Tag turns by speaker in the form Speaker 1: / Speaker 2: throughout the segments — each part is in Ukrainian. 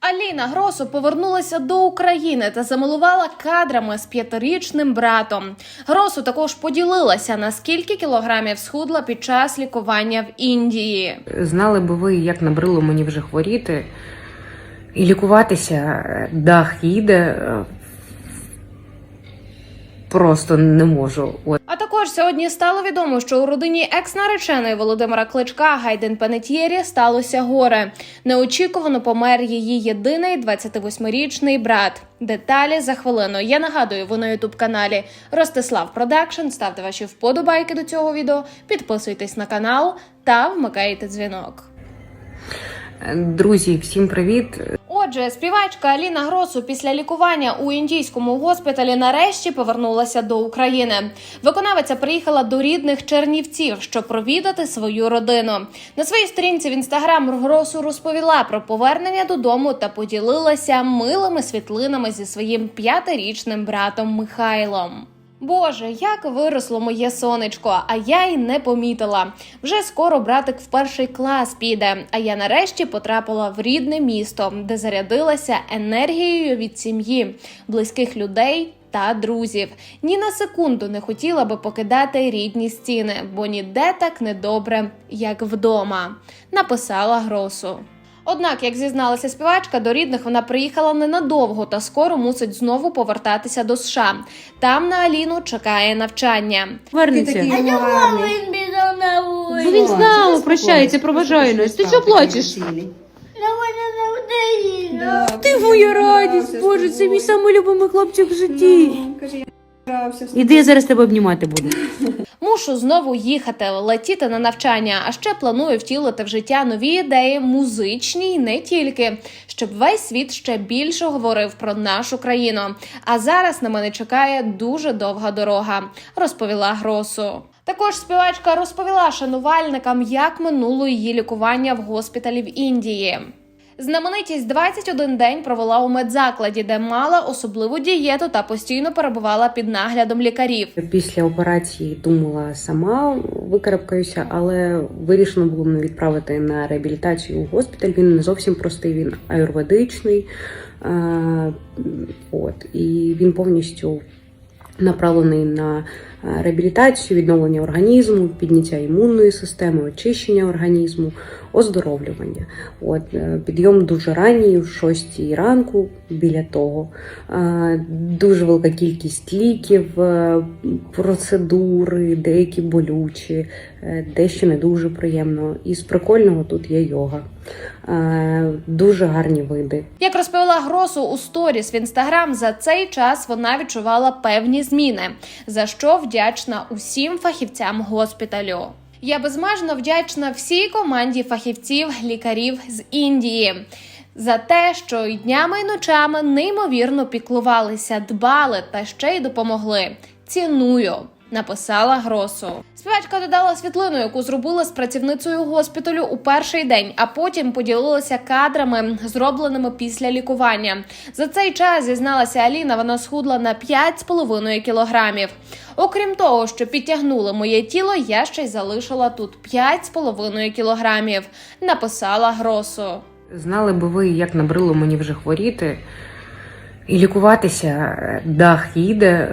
Speaker 1: Аліна Гросу повернулася до України та замилувала кадрами з п'ятирічним братом. Гросу також поділилася на скільки кілограмів схудла під час лікування в Індії.
Speaker 2: Знали би ви, як набрило мені вже хворіти і лікуватися, дах їде. Просто не можу. От.
Speaker 1: А також сьогодні стало відомо, що у родині екс-нареченої Володимира Кличка Гайден Панетьєрі сталося горе. Неочікувано помер її єдиний 28-річний брат. Деталі за хвилину. Я нагадую, ви на ютуб каналі Ростислав Продакшн. Ставте ваші вподобайки до цього відео, підписуйтесь на канал та вмикайте дзвінок.
Speaker 2: Друзі, всім привіт!
Speaker 1: Отже, співачка Аліна Гросу після лікування у індійському госпіталі нарешті повернулася до України. Виконавиця приїхала до рідних Чернівців, щоб провідати свою родину. На своїй сторінці в інстаграм Гросу розповіла про повернення додому та поділилася милими світлинами зі своїм п'ятирічним братом Михайлом. Боже, як виросло моє сонечко, а я й не помітила. Вже скоро братик в перший клас піде. А я нарешті потрапила в рідне місто, де зарядилася енергією від сім'ї, близьких людей. Та друзів ні на секунду не хотіла би покидати рідні стіни, бо ніде так недобре, як вдома, написала Гросу. Однак, як зізналася співачка, до рідних вона приїхала ненадовго та скоро мусить знову повертатися до США. Там на Аліну чекає навчання.
Speaker 3: Вернеться.
Speaker 4: Він бігав на вулицю.
Speaker 3: Бо він з нами прощається, проважає нас. Ти що плачеш? Ти моя радість, Боже, це мій самий любимий хлопчик в житті. Іди, я зараз тебе обнімати буду.
Speaker 1: Мушу знову їхати, летіти на навчання, а ще планую втілити в життя нові ідеї, музичні й не тільки, щоб весь світ ще більше говорив про нашу країну. А зараз на мене чекає дуже довга дорога, розповіла Гросу. Також співачка розповіла шанувальникам, як минуло її лікування в госпіталі в Індії. Знаменитість 21 день провела у медзакладі, де мала особливу дієту та постійно перебувала під наглядом лікарів.
Speaker 2: Після операції думала сама викарабкаюся, але вирішено було мене відправити на реабілітацію у госпіталь. Він не зовсім простий, він аюрведичний. От, і він повністю направлений на реабілітацію, відновлення організму, підняття імунної системи, очищення організму, оздоровлювання. От, е, підйом дуже ранній, в 6 ранку біля того. Дуже велика кількість ліків, е, процедури, деякі болючі, е, дещо не дуже приємно. І з прикольного тут є йога. Дуже гарні види.
Speaker 1: Як розповіла Гросу у сторіс в інстаграм, за цей час вона відчувала певні зміни, за що вдячна усім фахівцям госпіталю. Я безмежно вдячна всій команді фахівців, лікарів з Індії. За те, що і днями й ночами неймовірно піклувалися, дбали та ще й допомогли. Ціную, написала Гросу. Співачка додала світлину, яку зробила з працівницею госпіталю у перший день, а потім поділилася кадрами, зробленими після лікування. За цей час зізналася Аліна, вона схудла на 5,5 кілограмів. Окрім того, що підтягнули моє тіло, я ще й залишила тут 5,5 кілограмів. Написала Гросу.
Speaker 2: Знали би ви, як набрило мені вже хворіти і лікуватися, дах їде.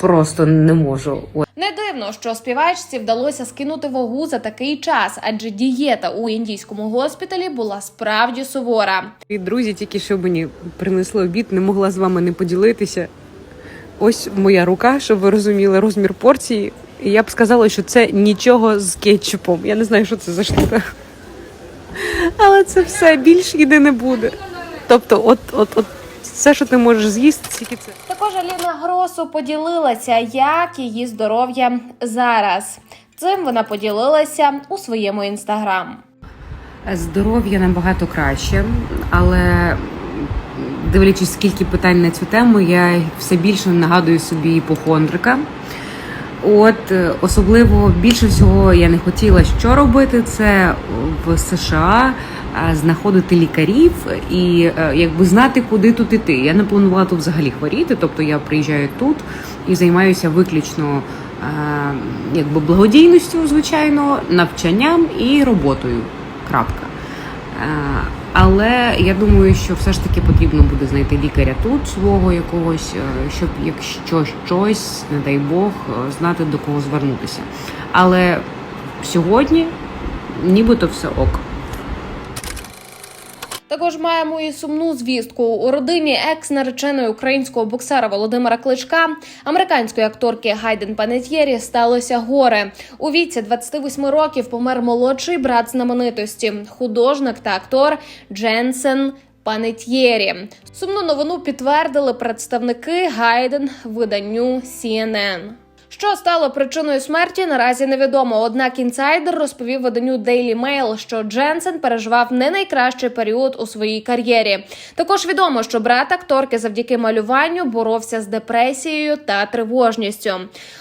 Speaker 2: Просто не можу.
Speaker 1: Не дивно, що співачці вдалося скинути вагу за такий час, адже дієта у індійському госпіталі була справді сувора.
Speaker 3: І друзі, тільки що мені принесли обід, не могла з вами не поділитися. Ось моя рука, щоб ви розуміли розмір порції. І я б сказала, що це нічого з кетчупом. Я не знаю, що це за штука. Але це все більш їди не буде. Тобто, от, от, от все, що ти можеш з'їсти, тільки це.
Speaker 1: Також Аліна Гросу поділилася, як її здоров'я зараз. Цим вона поділилася у своєму інстаграм.
Speaker 2: Здоров'я набагато краще, але дивлячись, скільки питань на цю тему, я все більше нагадую собі іпохондрика. От е, особливо більше всього я не хотіла що робити, це в США знаходити лікарів і е, якби знати, куди тут іти. Я не планувала тут взагалі хворіти, тобто я приїжджаю тут і займаюся виключно е, якби благодійністю, звичайно, навчанням і роботою. Крапка. Але я думаю, що все ж таки потрібно буде знайти лікаря тут свого якогось, е, щоб якщо щось, не дай Бог, е, знати до кого звернутися. Але сьогодні нібито все ок.
Speaker 1: Також маємо і сумну звістку у родині екс-нареченої українського боксера Володимира Кличка, американської акторки Гайден Панетьєрі сталося горе. У віці 28 років помер молодший брат знаменитості, художник та актор Дженсен. Панетьєрі сумну новину підтвердили представники Гайден виданню CNN. Що стало причиною смерті, наразі невідомо. Однак інсайдер розповів виданню Daily Mail, що Дженсен переживав не найкращий період у своїй кар'єрі. Також відомо, що брат акторки завдяки малюванню боровся з депресією та тривожністю.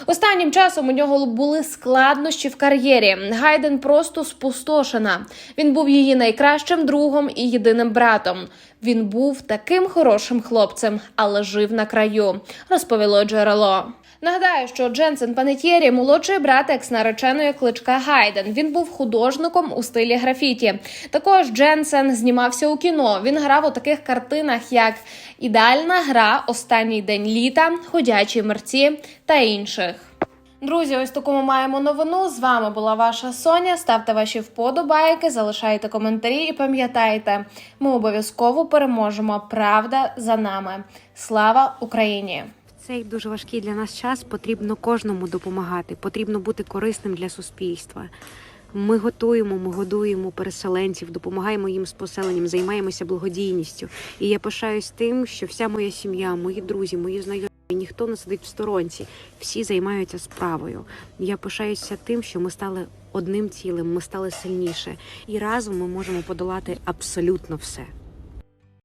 Speaker 1: Останнім часом у нього були складнощі в кар'єрі. Гайден просто спустошена. Він був її найкращим другом і єдиним братом. Він був таким хорошим хлопцем, але жив на краю, розповіло джерело. Нагадаю, що Дженсен Панетєрі – молодший брат екс-нареченої кличка Гайден. Він був художником у стилі графіті. Також Дженсен знімався у кіно. Він грав у таких картинах, як Ідеальна гра, Останній день літа, Ходячі мерці та інших. Друзі, ось таку ми маємо новину. З вами була ваша Соня. Ставте ваші вподобайки, залишайте коментарі і пам'ятайте, ми обов'язково переможемо. Правда за нами. Слава Україні!
Speaker 2: Цей дуже важкий для нас час потрібно кожному допомагати, потрібно бути корисним для суспільства. Ми готуємо, ми годуємо переселенців, допомагаємо їм з поселенням, займаємося благодійністю. І я пишаюсь тим, що вся моя сім'я, мої друзі, мої знайомі, ніхто не сидить в сторонці, всі займаються справою. Я пишаюся тим, що ми стали одним цілим, ми стали сильніше, і разом ми можемо подолати абсолютно все.